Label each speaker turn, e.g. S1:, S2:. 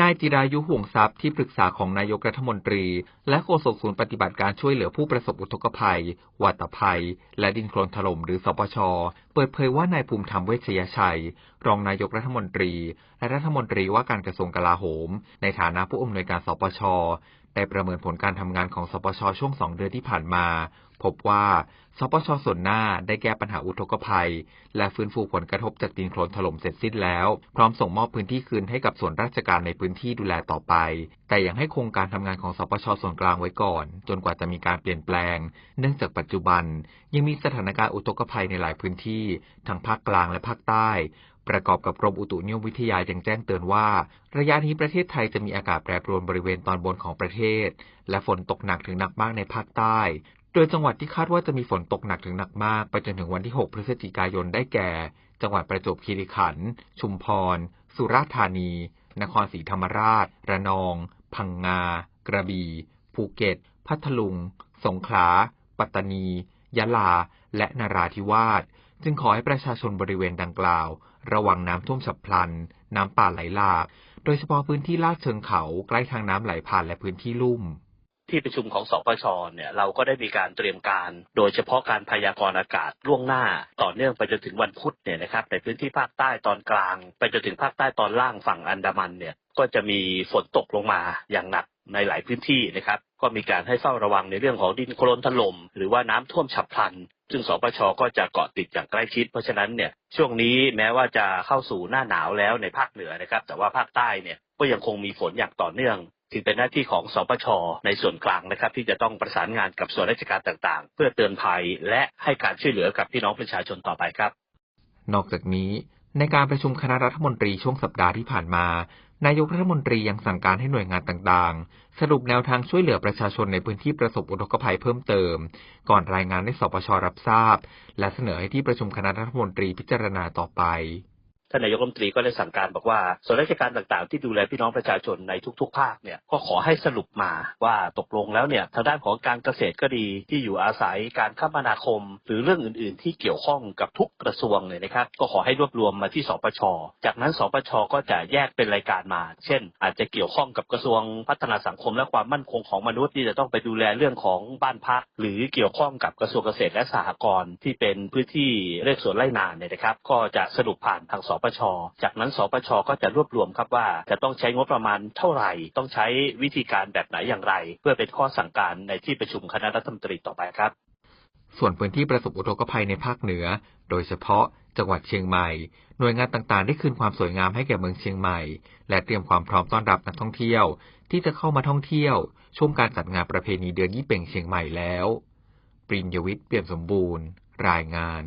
S1: นายจิรายุห่วงทรัพย์ที่ปรึกษาของนายกรัฐมนตรี และโฆษกศูนย์ปฏิบัติการช่วยเหลือผู้ประสบอุทกภัย วัตภัย และดินโคลนถล่มหรือสปช เปิดเผยว่านายภูมิธรรมเวชยชัย รองนายกรัฐมนตรี และรัฐมนตรีว่าการกระทรวงกลาโหม ในฐานะผู้อำนวยการสปชได้ประเมินผลการทำงานของสปชช่วงสองเดือนที่ผ่านมา พบว่าสปชส่วนหน้าได้แก้ปัญหาอุทกภัย และฟื้นฟูผลกระทบจากดินโคลนถล่มเสร็จสิ้นแล้ว พร้อมส่งมอบพื้นที่คืนให้กับส่วนราชการในพื้นที่ดูแลต่อไป แต่ยังให้โครงการทำงานของสปชส่วนกลางไว้ก่อน จนกว่าจะมีการเปลี่ยนแปลง เนื่องจากปัจจุบัน ยังมีสถานการณ์อุทกภัยในหลายพื้นที่ทั้งภาคกลางและภาคใต้ประกอบกับกรมอุตุนิยมวิทยายังแจ้งเตือนว่า ระยะนี้ประเทศไทยจะมีอากาศแปรปรวนบริเวณตอนบนของประเทศ และฝนตกหนักถึงหนักมากในภาคใต้ โดยจังหวัดที่คาดว่าจะมีฝนตกหนักถึงหนักมาก ไปจนถึงวันที่ 6 พฤศจิกายนได้แก่ จังหวัดประจวบคีรีขันธ์ ชุมพร สุราษฎร์ธานี นครศรีธรรมราช ระนอง พังงา กระบี่ ภูเก็ต พัทลุง สงขลา ปัตตานี ยะลา และนราธิวาส จึงขอให้ประชาชนบริเวณดังกล่าว ระวังน้ำท่วมฉับพลัน น้ำป่าไหลหลาก โดยเฉพาะพื้นที่ลาดเชิงเขา ใกล้ทางน้ำไหลผ่านและพื้นที่ลุ่ม
S2: ที่ประชุมของสปชเนี่ยเราก็ได้มีการเตรียมการ โดยเฉพาะการพยากรณ์อากาศล่วงหน้า ต่อเนื่องไปจนถึงวันพุธเนี่ยนะครับในพื้นที่ภาคใต้ตอนกลาง ไปจนถึงภาคใต้ตอนล่างฝั่งอันดามันเนี่ยก็จะมีฝนตกลงมาอย่างหนักในหลายพื้นที่นะครับก็มีการให้เฝ้าระวังในเรื่องของดินโคลนถล่มหรือว่าน้ำท่วมฉับพลัน ซึ่งสปชก็จะเกาะติดอย่างใกล้ชิด เพราะฉะนั้นเนี่ยช่วงนี้แม้ว่าจะเข้าสู่หน้าหนาวแล้วในภาคเหนือนะครับ แต่ว่าภาคใต้เนี่ย ก็ยังคงมีฝนอย่างต่อเนื่องจึงเป็นหน้าที่ของสปชในส่วนกลางนะครับ ที่จะต้องประสานงานกับส่วนราชการต่างๆ เพื่อเตือนภัยและให้การช่วยเหลือกับพี่น้องประชาชนต่อไปครับ
S1: นอกจากนี้ ในการประชุมคณะรัฐมนตรีช่วงสัปดาห์ที่ผ่านมา นายกรัฐมนตรียังสั่งการให้หน่วยงานต่างๆ สรุปแนวทางช่วยเหลือประชาชนในพื้นที่ประสบอุทกภัยเพิ่มเติม ก่อนรายงานให้สปชรับทราบ และเสนอให้ที่ประชุมคณะรัฐมนตรีพิจารณาต่อไป
S2: ท่านนายกรัฐมนตรีก็ได้สั่งการบอกว่าส่วนราชการต่างๆ ที่ดูแลพี่น้องประชาชนในทุก ๆ ภาคเนี่ยก็ขอให้สรุปมาว่าตกลงแล้วเนี่ยทางด้านของการเกษตรก็ดีที่อยู่อาศัยการคมนาคม หรือเรื่องอื่น ๆ ที่เกี่ยวข้องกับทุกกระทรวงเนี่ยนะครับก็ขอให้รวบรวมมาที่สปช จากนั้นสปชก็จะแยกเป็นรายการมา เช่น อาจจะเกี่ยวข้องกับกระทรวงพัฒนาสังคมและความมั่นคงของมนุษย์ที่จะต้องไปดูแลเรื่องของบ้านพัก หรือเกี่ยวข้องกับกระทรวงเกษตรและสหกรณ์ที่เป็นพื้นที่เรียกสวนไร่นาเนี่ยนะครับ ก็จะสรุปผ่านทางสปช จากนั้นสปชก็จะรวบรวมครับว่าจะต้องใช้งบประมาณเท่าไหร่ ต้องใช้วิธีการแบบไหนอย่างไร เพื่อเป็นข้อสั่งการในที่ประชุมคณะรัฐมนตรีต่อไปครับ
S1: ส่วนพื้นที่ประสบอุทกภัยในภาคเหนือ โดยเฉพาะจังหวัดเชียงใหม่ หน่วยงานต่างๆ ได้คืนความสวยงามให้แก่เมืองเชียงใหม่ และเตรียมความพร้อมต้อนรับนักท่องเที่ยว ที่จะเข้ามาท่องเที่ยวช่วงการจัดงานประเพณีเดือนยี่เป่งเชียงใหม่แล้ว ปริญญวิทย์เปี่ยมสมบูรณ์ รายงาน